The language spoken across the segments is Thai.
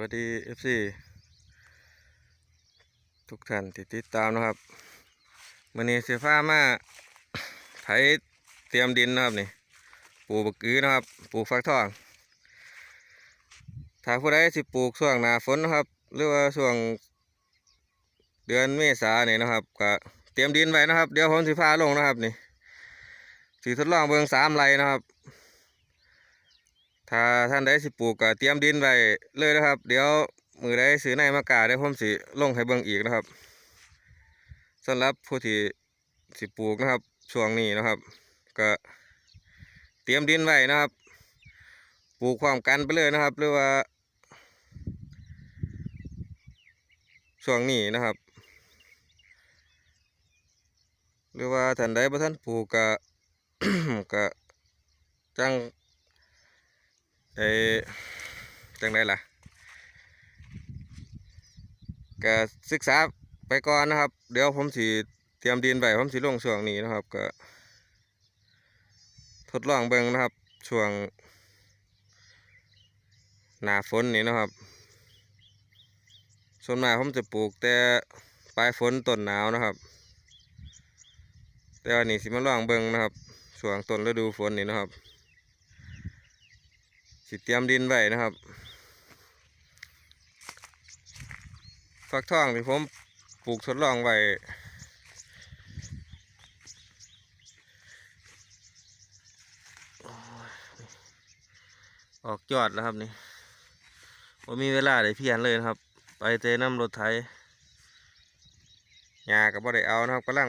วัสดี FC ทุกท่านที่ติดตามนะครับมื่อนี้เสียฟ้ามาไถเตรียมดินนะครับนี่ปลูกบักอือนะครับปลูกฟักทองถ้าผู้ใดสิปลูกช่วงหน้าฝนนะครับหรือว่าช่วงเดือนเมษาเนี่ยนะครับก็เตรียมดินไว้นะครับ เดี๋ยวผมสิพาลงนะครับนี่สิทดลองเบิ่งสามไรนะครับ ถ้าท่านใดสิปลูกก็เตรียมดินไว้เลยนะครับ เดี๋ยวมือใดซื้อในมากาเดี๋ยวผมสิลงให้เบิ่งอีกนะครับสำหรับผู้ที่สิปลูกนะครับ ช่วงนี้นะครับ ก็เตรียมดินไว้นะครับ ปลูกความกันไปเลยนะครับ หรือว่า ช่วงนี้นะครับ หรือว่าท่านใดบ่ท่านปลูกก็ก็จัง เออจังไดล่ะก็ศึกษาไปก่อนนะครับ เดี๋ยวผมสิเตรียมดินไว้ผมสิลงช่วงนี้นะครับก็ ทดลองเบิ่งนะครับช่วง หน้าฝนนี่นะครับ ส่วนมากผมจะปลูกแต่ปลายฝนต้นหนาวนะครับ แต่ว่านี่สิมาลองเบิ่งนะครับช่วงต้นฤดูฝนนี่นะครับ สิเตรียมดินไว้นะครับฟักทองที่ผมปลูกทดลองไว้ออกยอดแล้วครับนี่ผมมีเวลาได้เพียนเลยนะครับ ไปเตะน้ำรถไถหญ้าก็บ่ได้เอานะครับกำลัง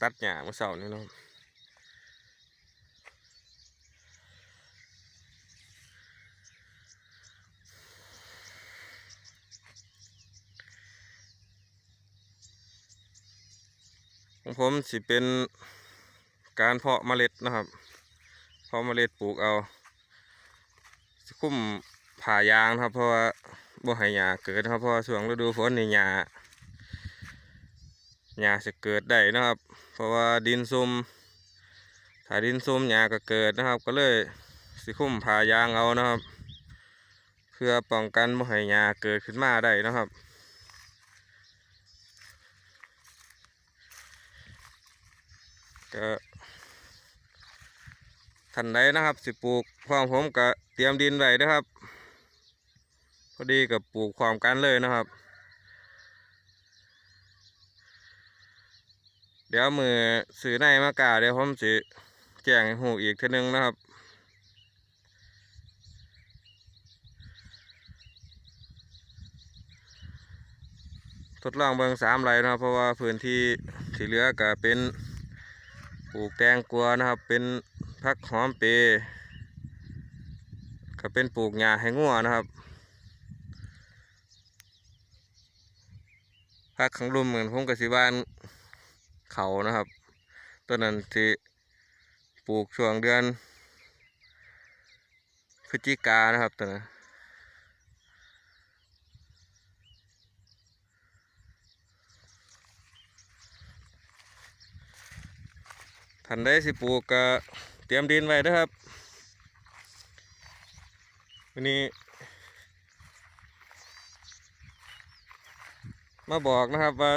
ตัดหญ้าเมื่อเสาร์นี้นะครับ ของผมสิเป็นการเพาะเมล็ดนะครับ เพาะเมล็ดปลูกเอาสิคุ้มผ่ายางครับ เพราะว่าบ่ให้หญ้าเกิดครับเพราะว่าช่วงฤดูฝนนี่หญ้าหญ้าจะเกิดได้นะครับ เพราะว่าดินซุ่มถ้าดินซุ่มหญ้าก็เกิดนะครับ ก็เลยสิคุ้มผ่ายางเอานะครับ เพื่อป้องกันบ่ให้หญ้าเกิดขึ้นมาได้นะครับ ก็ท่านใดนะครับ สิปลูกความผมก็เตรียมดินไว้นะครับ พอดีกับปลูกความกันเลยนะครับ เดี๋ยวมือสื่อในมากาเดี๋ยวผมสิแจ้งหูอีกทีนึงนะครับทดลองเบิงสามไรนะครับเพราะว่าพื้นที่ที่เหลือก็เป็น ลูกแตงกวานะครับ เป็นพักหอมเปยก็เป็นปลูกหญ้าให้งัวนะครับพักขังรุมเหมือนผมกับสิบ้านเขานะครับต้นนั้นที่ปลูกช่วงเดือนพฤศจิกานะครับตัวนั้น ท่านใดสิปลูกก็เตรียมดินไว้เด้วยครับวันนี้ มาบอกนะครับว่า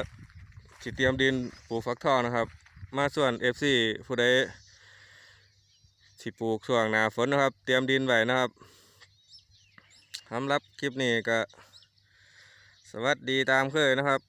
สิเตรียมดินปลูกฟักทองนะครับ มาส่วน FC ผู้ใดสิปลูกช่วงหน้าฝนนะครับ เตรียมดินไว้นะครับสำหรับคลิปนี้ก็ สวัสดีตามเคยนะครับ